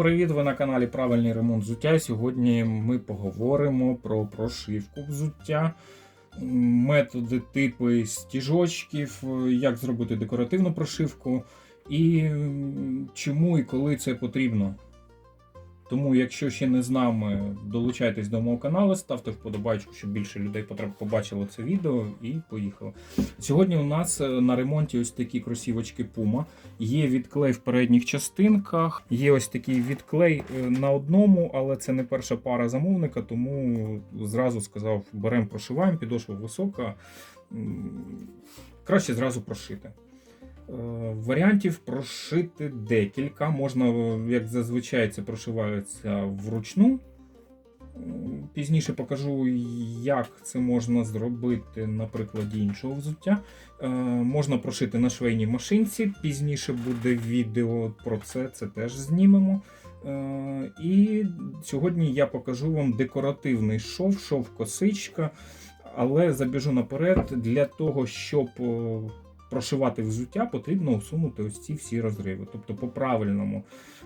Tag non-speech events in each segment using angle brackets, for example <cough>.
Привіт! Ви на каналі Правильний ремонт взуття. Сьогодні ми поговоримо про прошивку взуття, методи, типи стіжочків, як зробити декоративну прошивку і чому і коли це потрібно. Тому, якщо ще не з нами, долучайтесь до мого каналу, ставте вподобайку, щоб більше людей побачило це відео і поїхали. Сьогодні у нас е, на ремонті ось такі кросівочки Puma. Є відклей в передніх частинках, є ось такий відклей е, на одному, але це не перша пара замовника, тому зразу сказав: беремо, прошиваємо, підошва висока. Краще зразу прошити. Е, Варіантів прошити декілька. Можна, е, як зазвичай, це прошивається вручну. Пізніше покажу, як це можна зробити на прикладі іншого взуття. Е, Можна прошити на швейній машинці. Пізніше буде відео про це, це теж знімемо. Е, І сьогодні я покажу вам декоративний шов, шов косичка. Але забіжу наперед, для того, щоб е, прошивати взуття, потрібно усунути ось ці всі розриви. Тобто, по-правильному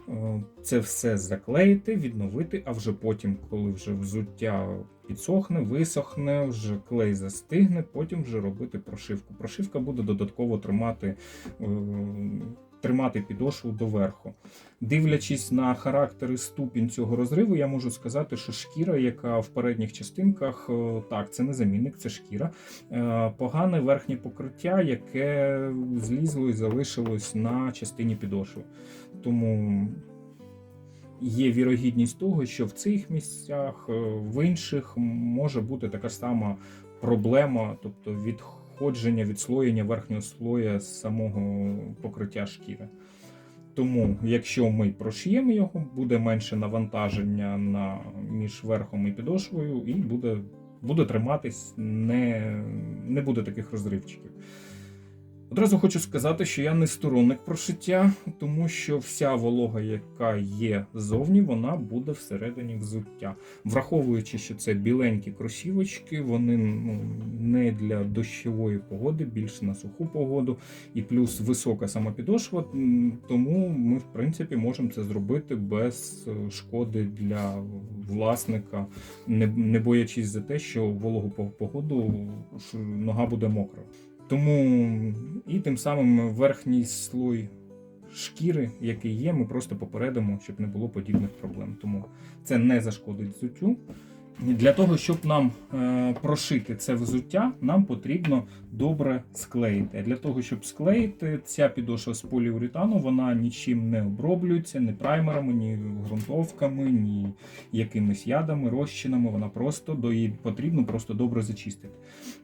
е, це все заклеїти, відновити, а вже потім, коли вже взуття підсохне, висохне, вже клей застигне, потім вже робити прошивку. Прошивка буде додатково тримати. Тримати підошву доверху. Дивлячись на характер і ступінь цього розриву, я можу сказати, що шкіра, яка в передніх частинках, е, так, це не замінник, це шкіра. Е, Погане верхнє покриття, яке злізло і залишилось на частині підошви. Тому є вірогідність того, що в цих місцях, е, в інших може бути така сама проблема, тобто відходження, відслоєння верхнього слоя з самого покриття шкіри. Тому, якщо ми прошиємо його, буде менше навантаження на, між верхом і підошвою, і буде, буде триматись, не, не буде таких розривчиків. Одразу хочу сказати, що я не сторонник прошиття, тому що вся волога, яка є ззовні, вона буде всередині взуття. Враховуючи, що це біленькі кросівочки, вони ну, не для дощової погоди, більш на суху погоду, і плюс висока сама підошва, м, тому ми, в принципі, можемо це зробити без е, шкоди для власника, не, боячись за те, що вологу по- погоду нога буде мокра. Тому і тим самим верхній слой шкіри, який є, ми просто попередимо, щоб не було подібних проблем. Тому це не зашкодить взуттю. Для того, щоб нам е, прошити це взуття, нам потрібно добре склеїти. Для того, щоб склеїти, ця підошва з поліуретану, вона нічим не оброблюється, ні праймерами, ні ґрунтовками, ні якимись ядами, розчинами. Вона просто до її потрібно просто добре зачистити.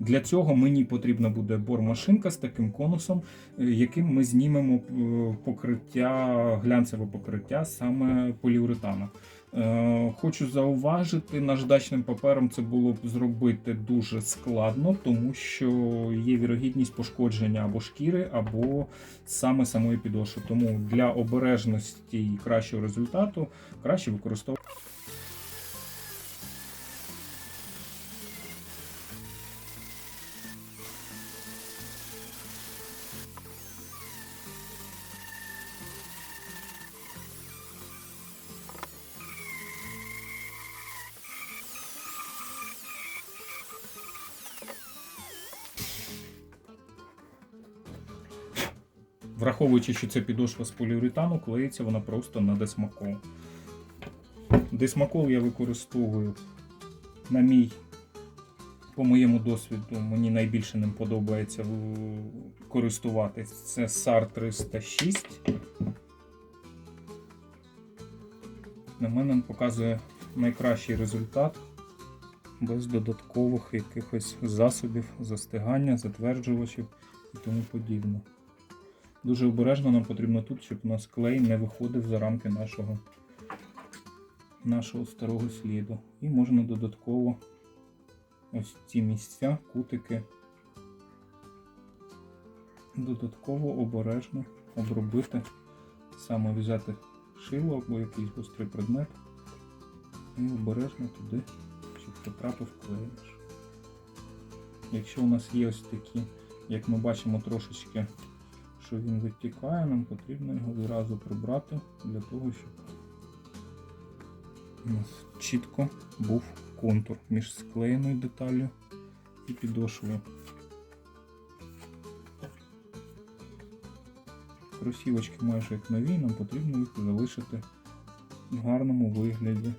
Для цього мені потрібна буде бормашинка з таким конусом, е, яким ми знімемо е, покриття, глянцеве покриття саме поліуретану. Е, Хочу зауважити, наждачним папером це було б зробити дуже складно, тому що є вірогідність пошкодження або шкіри, або саме самої підошви. Тому для обережності і кращого результату краще використовувати. Враховуючи, що це підошва з поліуретану, клеїться вона просто на десмакол. Десмакол я використовую на мій, по моєму досвіду, мені найбільше ним подобається користуватись. Це SAR 306. На мене він показує найкращий результат без додаткових якихось засобів застигання, затверджувачів і тому подібне. Дуже обережно нам потрібно тут, щоб у нас клей не виходив за рамки нашого, нашого старого сліду. І можна додатково ось ці місця, кутики, додатково обережно обробити, саме взяти шило або якийсь гострий предмет і обережно туди, щоб потрапив клей. Якщо у нас є ось такі, як ми бачимо, трошечки що він витікає, нам потрібно його зразу прибрати для того, щоб у нас чітко був контур між склеєною деталлю і підошвою. Кросівочки майже як нові, нам потрібно їх залишити в гарному вигляді.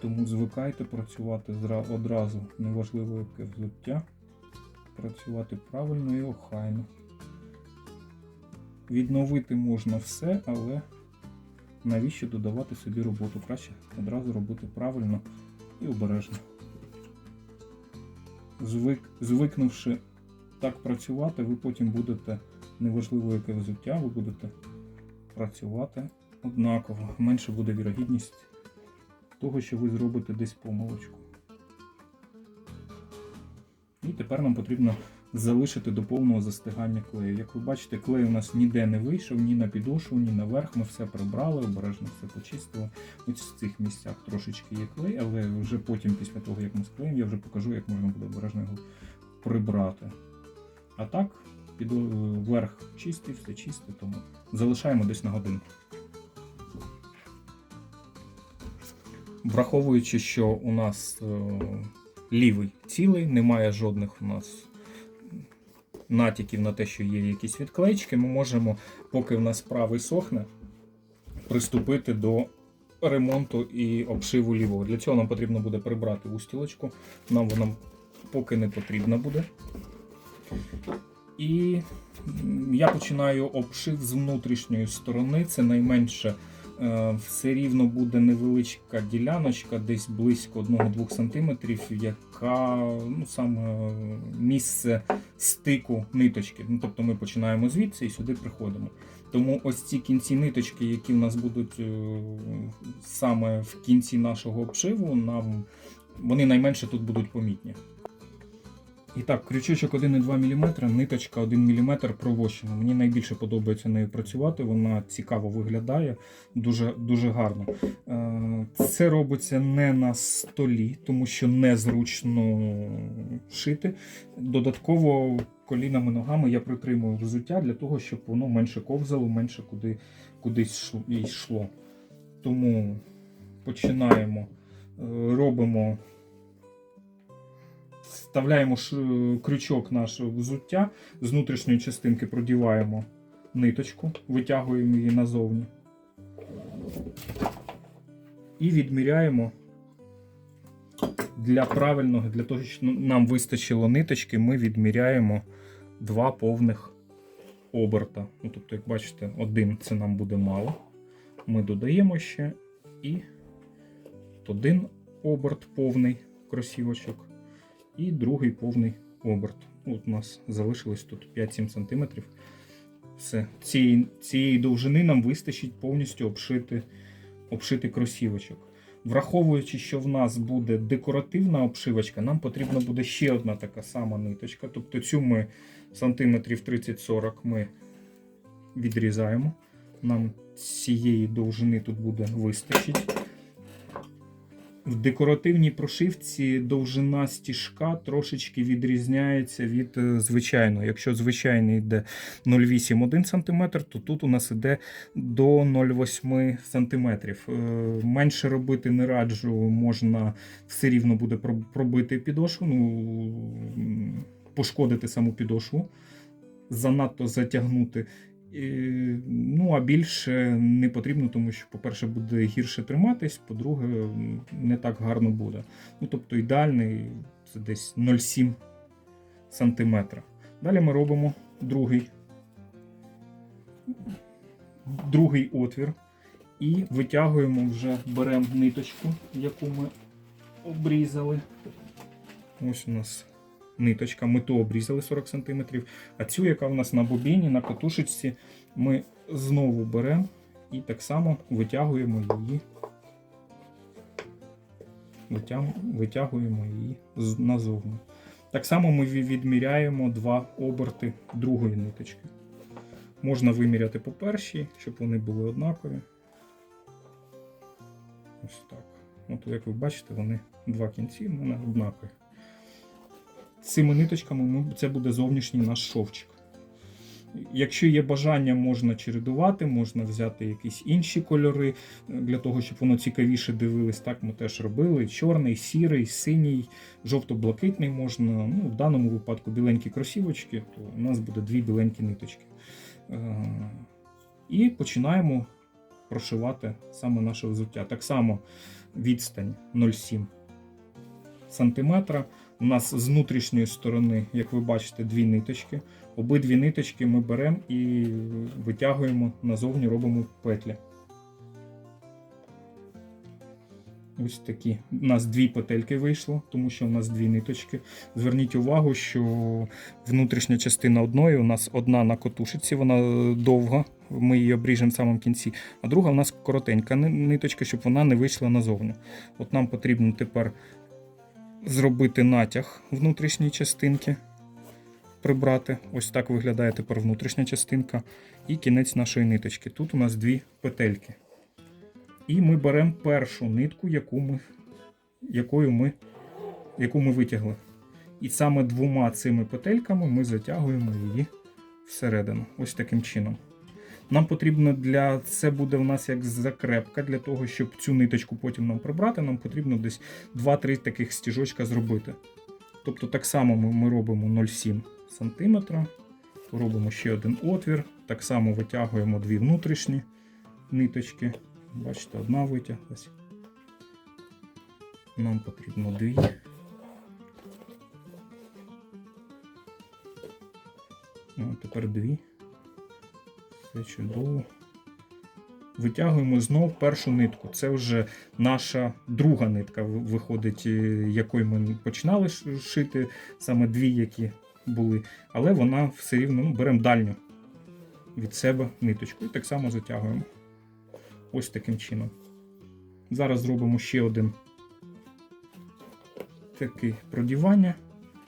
Тому звикайте працювати одразу, неважливо яке взуття, працювати правильно і охайно. Відновити можна все, але навіщо додавати собі роботу? Краще одразу робити правильно і обережно. Звик, звикнувши так працювати, ви потім будете, неважливо яке взуття, ви будете працювати однаково. Менше буде вірогідність того, що ви зробите десь помилочку. І тепер нам потрібно залишити до повного застигання клею. Як ви бачите, клей у нас ніде не вийшов, ні на підошву, ні наверх. Ми все прибрали, обережно все почистили. Ось в цих місцях трошечки є клей, але вже потім, після того, як ми склеїмо, я вже покажу, як можна буде обережно його прибрати. А так, під верх чистий, все чисте, тому залишаємо десь на годинку. Враховуючи, що у нас е, лівий цілий, немає жодних у нас натяків на те, що є якісь відклеїчки, ми можемо, поки в нас правий сохне, приступити до ремонту і обшиву лівого. Для цього нам потрібно буде прибрати устілочку, нам вона поки не потрібна буде. І я починаю обшив з внутрішньої сторони, це найменше все рівно буде невеличка діляночка, десь близько 1-2 см, яка ну, саме місце стику ниточки. Ну, тобто ми починаємо звідси і сюди приходимо. Тому ось ці кінці ниточки, які в нас будуть е, саме в кінці нашого обшиву, нам вони найменше тут будуть помітні. І так, крючочок 1,2 мм, ниточка 1 мм провощена. Мені найбільше подобається нею працювати, вона цікаво виглядає, дуже, дуже гарно. Е, Це робиться не на столі, тому що незручно шити. Додатково колінами ногами я притримую взуття для того, щоб воно менше ковзало, менше куди, кудись йшло. Тому починаємо, е, робимо вставляємо ш- крючок нашого взуття, з внутрішньої частинки продіваємо ниточку, витягуємо її назовні. І відміряємо для правильного, для того, щоб нам вистачило ниточки, ми відміряємо два повних оберта. Ну, тобто, як бачите, один це нам буде мало. Ми додаємо ще і один оберт повний кросівочок і другий повний оберт. От у нас залишилось тут 5-7 см. Все. Цієї, цієї довжини нам вистачить повністю обшити, обшити кросівочок. Враховуючи, що в нас буде декоративна обшивочка, нам потрібна буде ще одна така сама ниточка. Тобто цю ми сантиметрів 30-40 ми відрізаємо. Нам цієї довжини тут буде вистачить. В декоративній прошивці довжина стіжка трошечки відрізняється від е, звичайного. Якщо звичайний йде 0,8-1 см, то тут у нас йде до 0,8 см. Е, Менше робити не раджу, можна все рівно буде пробити підошву, ну, пошкодити саму підошву, занадто затягнути. Ну, а більше не потрібно, тому що, по-перше, буде гірше триматись, по-друге, не так гарно буде. Ну, тобто ідеальний це десь 0,7 см. Далі ми робимо другий, другий отвір і витягуємо вже, беремо ниточку, яку ми обрізали. Ось у нас ниточка, ми ту обрізали 40 см, а цю, яка в нас на бобіні, на катушечці, ми знову беремо і так само витягуємо її. Витягуємо її назовні. Так само ми відміряємо два оберти другої ниточки. Можна виміряти по першій, щоб вони були однакові. Ось так. От, як ви бачите, вони два кінці в мене однакові. Цими ниточками ми, це буде зовнішній наш шовчик. Якщо є бажання, можна чередувати, можна взяти якісь інші кольори е, для того, щоб воно цікавіше дивилось. Так ми теж робили: чорний, сірий, синій, жовто-блакитний можна. Ну, в даному випадку біленькі кросівочки, то у нас буде дві біленькі ниточки. Е, І починаємо прошивати саме наше взуття. Так само відстань 0,7 сантиметра. У нас з внутрішньої сторони, як ви бачите, дві ниточки. Обидві ниточки ми беремо і витягуємо назовні, робимо петлі. Ось такі. У нас дві петельки вийшло, тому що у нас дві ниточки. Зверніть увагу, що внутрішня частина одної у нас одна на котушиці, вона довга, ми її обріжемо в самому кінці, а друга у нас коротенька ниточка, щоб вона не вийшла назовні. От нам потрібно тепер зробити натяг внутрішньої частинки, прибрати. Ось так виглядає тепер внутрішня частинка і кінець нашої ниточки. Тут у нас дві петельки. І ми беремо першу нитку, яку ми, якою ми, яку ми витягли. І саме двома цими петельками ми затягуємо її всередину. Ось таким чином. Нам потрібно для це буде в нас як закрепка для того, щоб цю ниточку потім нам прибрати. Нам потрібно десь 2-3 таких стіжочка зробити. Тобто так само ми, робимо 0,7 см, робимо ще один отвір, так само витягуємо дві внутрішні ниточки. Бачите, одна витяглась. Нам потрібно дві. Ну, тепер дві. Все чудово. Витягуємо знов першу нитку. Це вже наша друга нитка виходить, е, якою ми починали шити, саме дві, які були. Але вона все рівно ну, беремо дальню від себе ниточку і так само затягуємо. Ось таким чином. Зараз зробимо ще один такий продівання,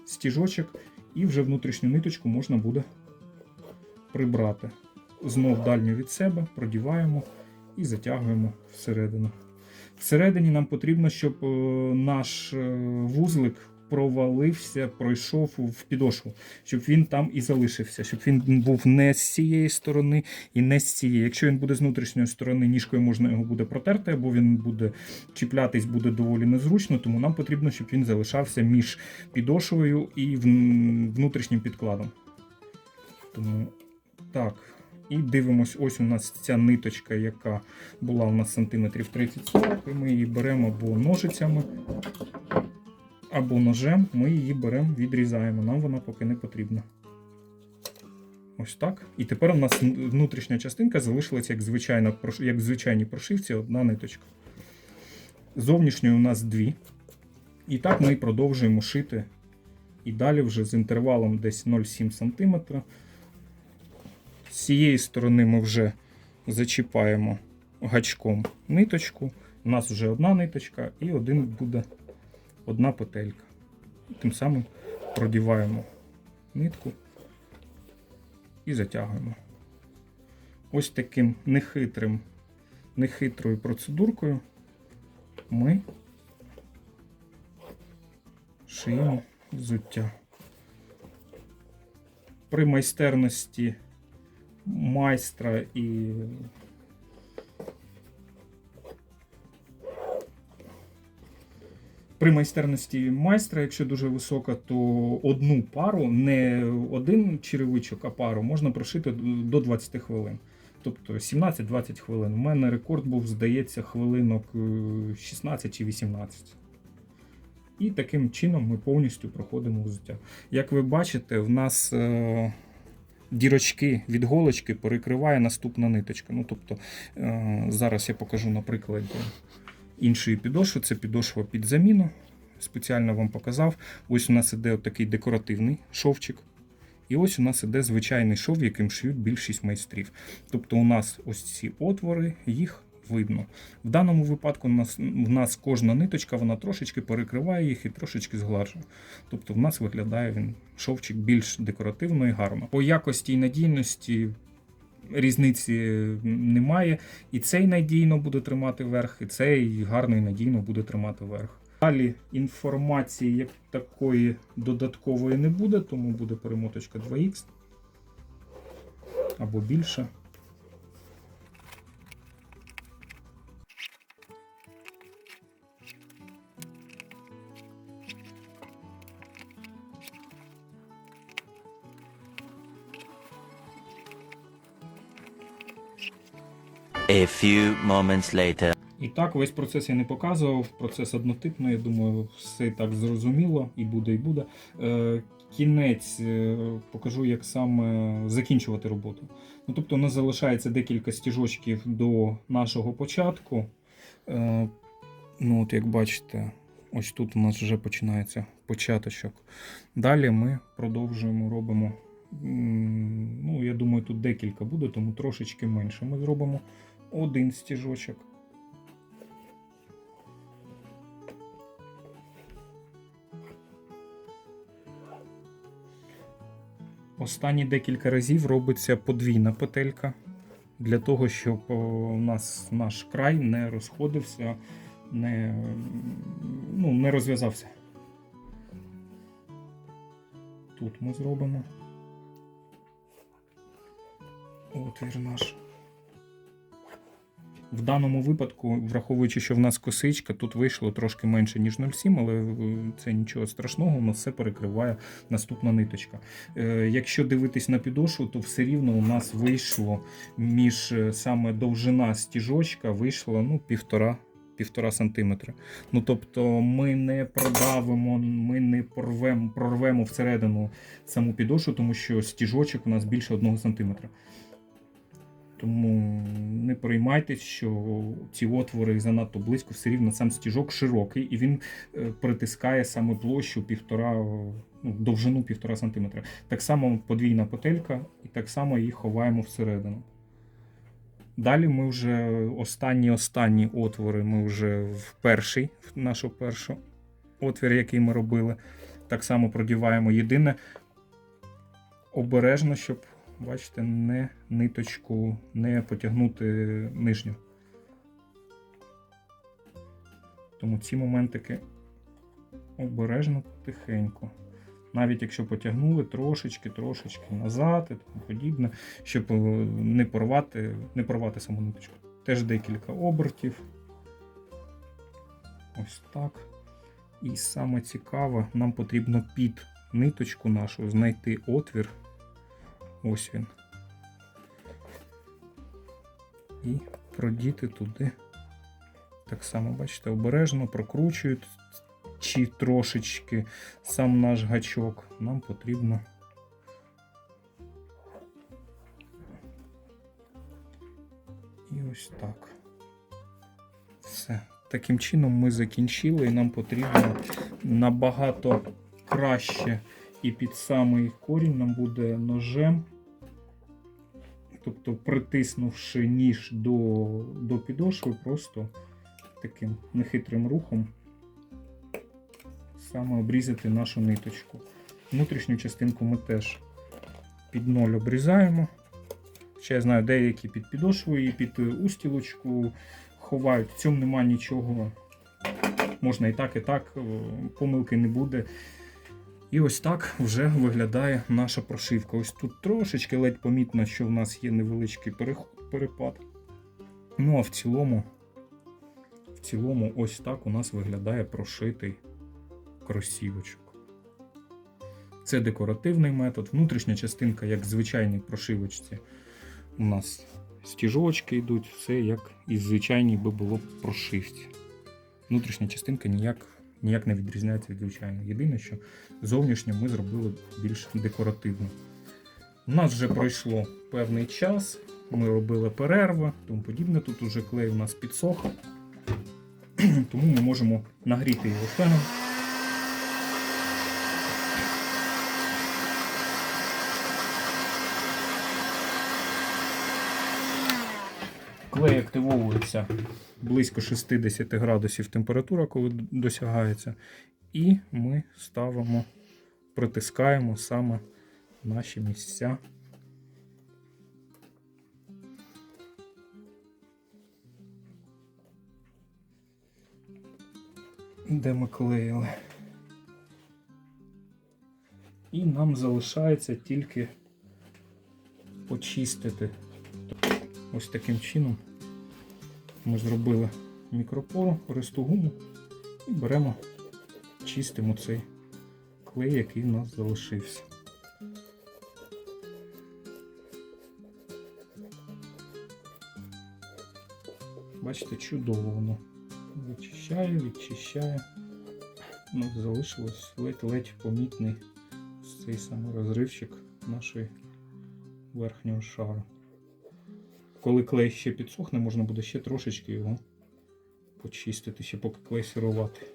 стіжочок, і вже внутрішню ниточку можна буде прибрати. Знов дальню від себе, продіваємо і затягуємо всередину. Всередині нам потрібно, щоб е, наш е, вузлик провалився, пройшов в підошву, щоб він там і залишився, щоб він був не з цієї сторони і не з цієї. Якщо він буде з внутрішньої сторони, ніжкою можна його буде протерти, або він буде чіплятись, буде доволі незручно, тому нам потрібно, щоб він залишався між підошвою і внутрішнім підкладом. Тому так. І дивимось, ось у нас ця ниточка, яка була у нас сантиметрів 30-40, і ми її беремо або ножицями, або ножем, ми її беремо, відрізаємо. Нам вона поки не потрібна. Ось так. І тепер у нас внутрішня частинка залишилася як, звичайна, як в звичайній прошивці одна ниточка. Зовнішньої у нас дві. І так ми продовжуємо шити. І далі вже з інтервалом десь 0,7 см. З цієї сторони ми вже зачіпаємо гачком ниточку. У нас вже одна ниточка і один буде одна петелька. Тим самим продіваємо нитку і затягуємо. Ось таким нехитрим, нехитрою процедуркою ми шиємо взуття. При майстерності майстра і при майстерності майстра, якщо дуже висока, то одну пару, не один черевичок, а пару можна прошити до 20 хвилин. Тобто 17-20 хвилин. У мене рекорд був, здається, хвилинок е, 16 чи 18. І таким чином ми повністю проходимо взуття. Як ви бачите, в нас е, дірочки від голочки перекриває наступна ниточка. Ну, тобто, е, зараз я покажу на прикладі іншої підошви. Це підошва під заміну. Спеціально вам показав. Ось у нас іде такий декоративний шовчик. І ось у нас іде звичайний шов, яким шиють більшість майстрів. Тобто у нас ось ці отвори, їх видно. В даному випадку в нас кожна ниточка вона трошечки перекриває їх і трошечки зглажує. Тобто в нас виглядає він шовчик більш декоративно і гарно. По якості і надійності різниці немає. І цей надійно буде тримати верх, і цей гарно і надійно буде тримати верх. Далі інформації як такої додаткової не буде, тому буде перемоточка 2х. або більше. Few moments later. І так, весь процес я не показував. Процес однотипний, я думаю, все так зрозуміло і буде, і буде. Е, кінець е, покажу, як саме закінчувати роботу. Ну, тобто, у нас залишається декілька стіжочків до нашого початку. Е, ну, от як бачите, ось тут у нас вже починається початочок. Далі ми продовжуємо робимо. Ну, я думаю, тут декілька буде, тому трошечки менше. Ми зробимо один стіжочок. Останні декілька разів робиться подвійна петелька для того, щоб у нас наш край не розходився, не, ну, не розв'язався. Тут ми зробимо отвір наш. В даному випадку, враховуючи, що в нас косичка, тут вийшло трошки менше, ніж 0,7, але е, це нічого страшного, у нас все перекриває наступна ниточка. Е, Якщо дивитись на підошву, то все рівно у нас вийшло між е, саме довжина стіжочка вийшло ну, півтора. Півтора сантиметра. Ну тобто ми не продавимо, ми не порвемо, прорвемо всередину саму підошву, тому що стіжочок у нас більше одного сантиметра. Тому не переймайтесь, що ці отвори занадто близько, все рівно сам стіжок широкий, і він е, притискає саме площу півтора, ну, довжину півтора сантиметра. Так само подвійна петелька, і так само її ховаємо всередину. Далі ми вже останні останні отвори ми вже в перший, в нашу першу отвір, який ми робили. Так само продіваємо. Єдине обережно, щоб, бачите, не ниточку, не потягнути нижню. Тому ці моментики обережно тихенько. Навіть якщо потягнули трошечки, трошечки назад і тому подібне, щоб е, не порвати, не порвати саму ниточку. Теж декілька обертів. Ось так. І саме цікаве, нам потрібно під ниточку нашу знайти отвір. Ось він. І продіти туди. Так само, бачите, обережно прокручують чи трошечки сам наш гачок. Нам потрібно. І ось так. Все. Таким чином ми закінчили, і нам потрібно набагато краще і під самий корінь нам буде ножем. Тобто, притиснувши ніж до, до підошви, просто таким нехитрим рухом саме обрізати нашу ниточку. Внутрішню частинку ми теж під ноль обрізаємо. Ще я знаю, деякі під підошвою і під устілочку ховають. В цьому нема нічого. Можна і так, і так, е, помилки не буде. І ось так вже виглядає наша прошивка. Ось тут трошечки ледь помітно, що в нас є невеличкий перепад. Ну а в цілому, в цілому, ось так у нас виглядає прошитий кросівочок. Це декоративний метод. Внутрішня частинка, як в звичайній прошивочці, у нас стіжочки йдуть, все як і звичайній би було прошивці. Внутрішня частинка ніяк, ніяк не відрізняється від звичайної. Єдине, що зовнішньо ми зробили більш декоративно. У нас вже пройшло певний час, ми робили перерви, тому подібне. Тут уже клей у нас підсох, <clears throat> тому ми можемо нагріти його феном. Клей активовується близько 60 градусів температура, коли досягається. І ми ставимо, притискаємо саме наші місця. Де ми клеїли. І нам залишається тільки почистити. Ось таким чином ми зробили мікропору, користу гуму і беремо, чистимо цей клей, який в нас залишився. Бачите, чудово воно вичищає, відчищає. Ну, залишилось ледь-ледь помітний цей самий розривчик нашої верхнього шару. Коли клей ще підсохне, можна буде ще трошечки його почистити, ще поки клей сирувати.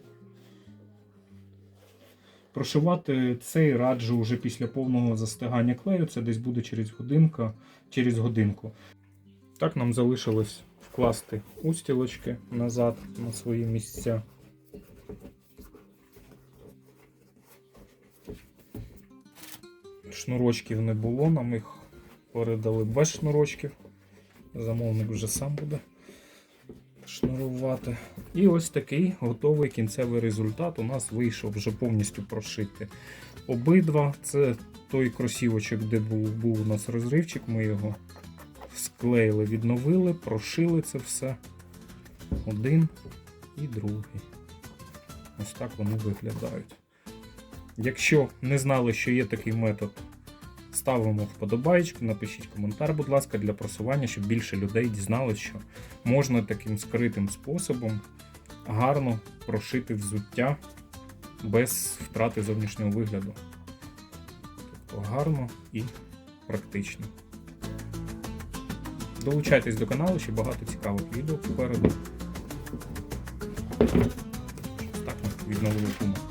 Прошивати цей раджу вже після повного застигання клею. Це десь буде через годинку. Через годинку. Так нам залишилось вкласти устілочки назад на свої місця. Шнурочків не було, нам їх передали без шнурочків. Замовник вже сам буде шнурувати. І ось такий готовий кінцевий результат у нас вийшов вже повністю прошити. Обидва це той кросівочок, де був, був у нас розривчик. Ми його склеїли, відновили, прошили це все. Один і другий. Ось так вони виглядають. Якщо не знали, що є такий метод, ставимо вподобайку, напишіть коментар, будь ласка, для просування, щоб більше людей дізналося, що можна таким скритим способом гарно прошити взуття без втрати зовнішнього вигляду. Тобто гарно і практично. Долучайтесь до каналу, ще багато цікавих відео попереду. Так ми відновили пуму.